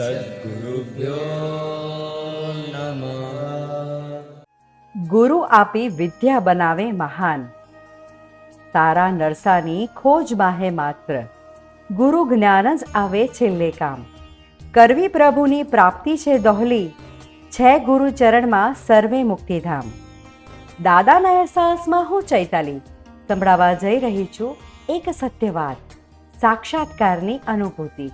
સદગુરુભ્યો નમઃ ગુરુ આપી વિદ્યા બનાવે મહાન તારા નરસાની ખોજ બાહે માત્ર ગુરુ જ્ઞાન જ આવે છેલ્લે કામ કરવી પ્રભુની પ્રાપ્તિ છે દોહલી છે ગુરુ ચરણમાં સર્વે મુક્તિધામ દાદાના અહેસાસમાં હું ચૈતાલી સંભળાવા જઈ રહી છું એક સત્ય વાત સાક્ષાત્કારની અનુભૂતિ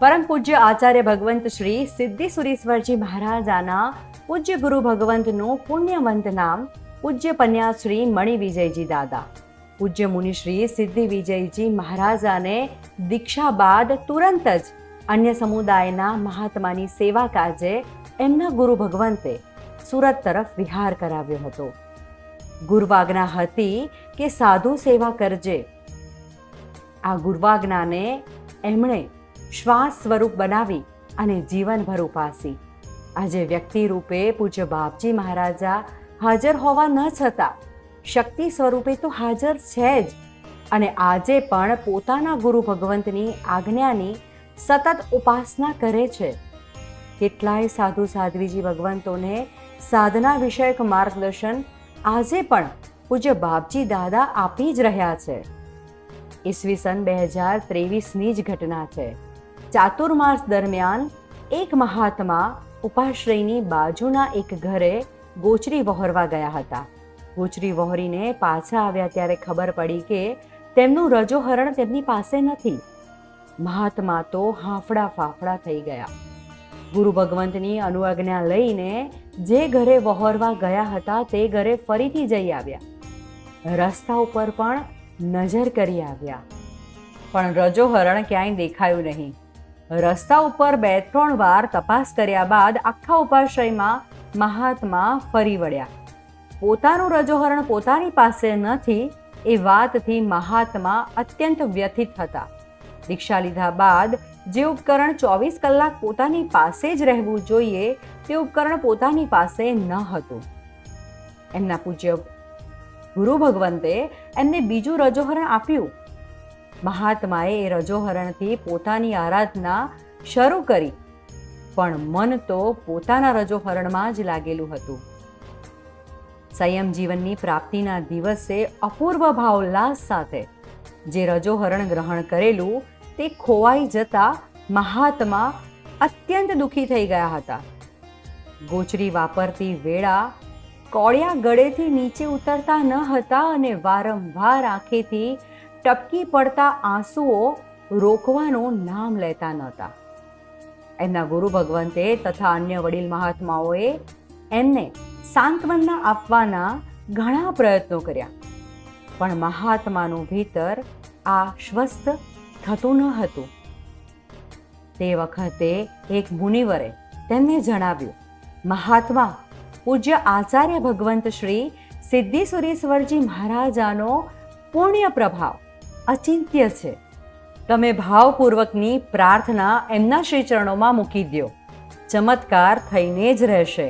પરમ પૂજ્ય આચાર્ય ભગવંત શ્રી સિદ્ધિ સુરેશ્વરજી મહારાજાના પૂજ્ય ગુરુ ભગવંતનું પુણ્યવંત નામ પૂજ્ય પન્યાશ્રી મણિ વિજયજી દાદા. પૂજ્ય મુનિશ્રી સિદ્ધિ વિજયજી મહારાજાને દીક્ષા બાદ તુરંત જ અન્ય સમુદાયના મહાત્માની સેવા કાજે એમના ગુરુ ભગવંતે સુરત તરફ વિહાર કરાવ્યો હતો. ગુરુવાજ્ઞા હતી કે સાધુ સેવા કરજે. આ ગુરુવાજ્ઞાને એમણે શ્વાસ સ્વરૂપ બનાવી અને જીવનભર ઉપાસી. આજે વ્યક્તિ રૂપે પૂજ્ય બાપજી મહારાજા હાજર હોવા ન છતાં શક્તિ સ્વરૂપે તો હાજર છે જ અને આજે પણ પોતાના ગુરુ ભગવંતની આજ્ઞાની સતત ઉપાસના કરે છે. કેટલાય સાધુ સાધ્વીજી ભગવંતોને સાધના વિષયક માર્ગદર્શન આજે પણ પૂજ્ય બાપજી દાદા આપી જ રહ્યા છે. ઈસવીસન બે હજાર ત્રેવીસની જ ઘટના છે. ચાતુર્માસ દરમિયાન એક મહાત્મા ઉપાશ્રયની બાજુના એક ઘરે ગોચરી વહોરવા ગયા હતા. ગોચરી વહોરીને પાછા આવ્યા ત્યારે ખબર પડી કે તેમનું રજોહરણ તેમની પાસે નથી. મહાત્મા તો હાંફડા ફાફડા થઈ ગયા. ગુરુ ભગવંતની અનુઆજ્ઞા લઈને જે ઘરે વહોરવા ગયા હતા તે ઘરે ફરીથી જઈ આવ્યા. રસ્તા ઉપર પણ નજર કરી આવ્યા. પણ રજોહરણ ક્યાંય દેખાયું નહીં. રસ્તા ઉપર બે ત્રણ વાર તપાસ કર્યા બાદ આખા ઉપાશ્રયમાં મહાત્મા ફરી વળ્યા. પોતાનું રજોહરણ પોતાની પાસે નથી એ વાતથી મહાત્મા અત્યંત વ્યથિત હતા. દીક્ષા લીધા બાદ જે ઉપકરણ ચોવીસ કલાક પોતાની પાસે જ રહેવું જોઈએ તે ઉપકરણ પોતાની પાસે ન હતું. એમના પૂજ્ય ગુરુ ભગવંતે એમને બીજું રજોહરણ આપ્યું. મહાત્માએ રજોહરણથી પોતાની આરાધના શરૂ કરી. પણ મન તો પોતાના રજોહરણમાં જ લાગેલું હતું. સંયમ જીવનની પ્રાપ્તિના દિવસે અપૂર્વ ભાવોલ્લાસ સાથે જે રજોહરણ ગ્રહણ કરેલું તે ખોવાઈ જતા મહાત્મા અત્યંત દુઃખી થઈ ગયા હતા. ગોચરી વાપરતી વેળા કોળિયા ગળેથી નીચે ઉતરતા ન હતા અને વારંવાર આંખેથી ટપકી પડતા આંસુઓ રોકવાનું નામ લેતા નહોતા. એમના ગુરુ ભગવંતે તથા અન્ય વડીલ મહાત્માઓએ એમને સાંત્વના આપવાના ઘણા પ્રયત્નો કર્યા. પણ મહાત્માનું ભીતર આ સ્વસ્થ થતું ન હતું. તે વખતે એક મુનિવરે તેમને જણાવ્યું, મહાત્મા, પૂજ્ય આચાર્ય ભગવંત શ્રી સિદ્ધિ સુરેશ્વરજી મહારાજાનો પુણ્ય પ્રભાવ અચિંત્ય છે. તમે ભાવપૂર્વકની પ્રાર્થના એમના શ્રી ચરણોમાં મૂકી દો ચમત્કાર થઈને જ રહેશે.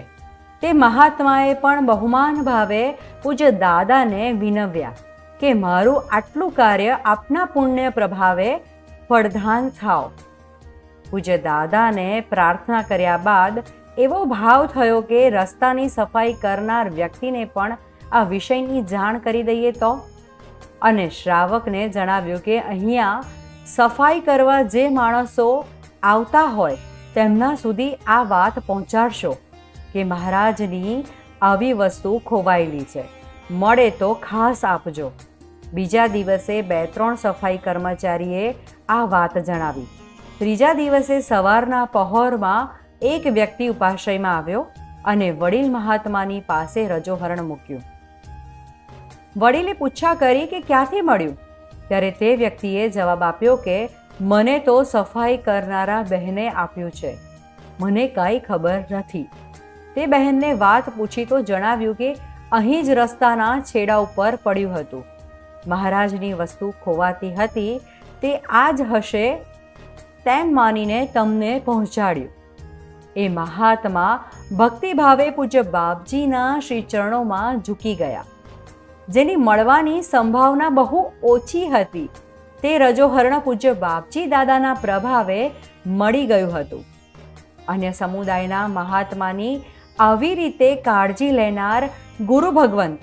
તે મહાત્માએ પણ બહુમાન ભાવે પૂજ્ય દાદાને વિનવ્યા કે મારું આટલું કાર્ય આપના પુણ્ય પ્રભાવે ફળધાન થાવ પૂજ્ય દાદાને પ્રાર્થના કર્યા બાદ એવો ભાવ થયો કે રસ્તાની સફાઈ કરનાર વ્યક્તિને પણ આ વિષયની જાણ કરી દઈએ તો? અને શ્રાવકને જણાવ્યું કે અહીંયા સફાઈ કરવા જે માણસો આવતા હોય તેમના સુધી આ વાત પહોંચાડશો કે મહારાજની આવી વસ્તુ ખોવાયેલી છે. મળે તો ખાસ આપજો. બીજા દિવસે બે ત્રણ સફાઈ કર્મચારીએ આ વાત જણાવી. ત્રીજા દિવસે સવારના પહોરમાં એક વ્યક્તિ ઉપાશ્રયમાં આવ્યો અને વડીલ મહાત્માની પાસે રજોહરણ મૂક્યું. વડીલે પૂછા કરી કે ક્યાંથી મળ્યું? ત્યારે તે વ્યક્તિએ જવાબ આપ્યો કે, મને તો સફાઈ કરનારા બહેને આપ્યું છે. મને કાંઈ ખબર નથી. તે બહેનને વાત પૂછી તો જણાવ્યું કે, અહીં જ રસ્તાના છેડા ઉપર પડ્યું હતું. મહારાજની વસ્તુ ખોવાતી હતી. તે આ જ હશે તેમ માનીને તમને પહોંચાડ્યું. એ મહાત્મા ભક્તિભાવે પૂજ્ય બાપજીના શ્રી ચરણોમાં ઝૂકી ગયા. જેની મળવાની સંભાવના બહુ ઓછી હતી. તે રજોહરણ પૂજ્ય બાપજી દાદાના પ્રભાવે મળી ગયું હતું. અન્ય સમુદાયના મહાત્માની આવી રીતે કાળજી લેનાર ગુરુ ભગવંત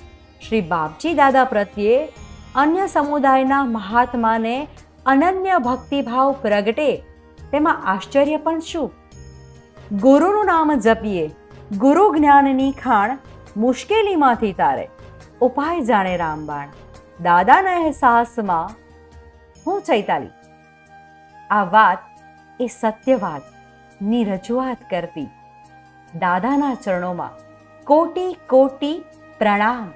શ્રી બાપજી દાદા પ્રત્યે અન્ય સમુદાયના મહાત્માને અનન્ય ભક્તિભાવ પ્રગટે, તેમાં આશ્ચર્ય પણ શું? ગુરુનું નામ જપીએ, ગુરુ જ્ઞાનની ખાણ મુશ્કેલીમાંથી તારે. ઉપાય જાણે રામબાણ. દાદાના અહેસાસમાં હું ચૈતાલી. આ વાત એ સત્યવાદની રજૂઆત કરતી દાદાના ચરણોમાં કોટી કોટી પ્રણામ.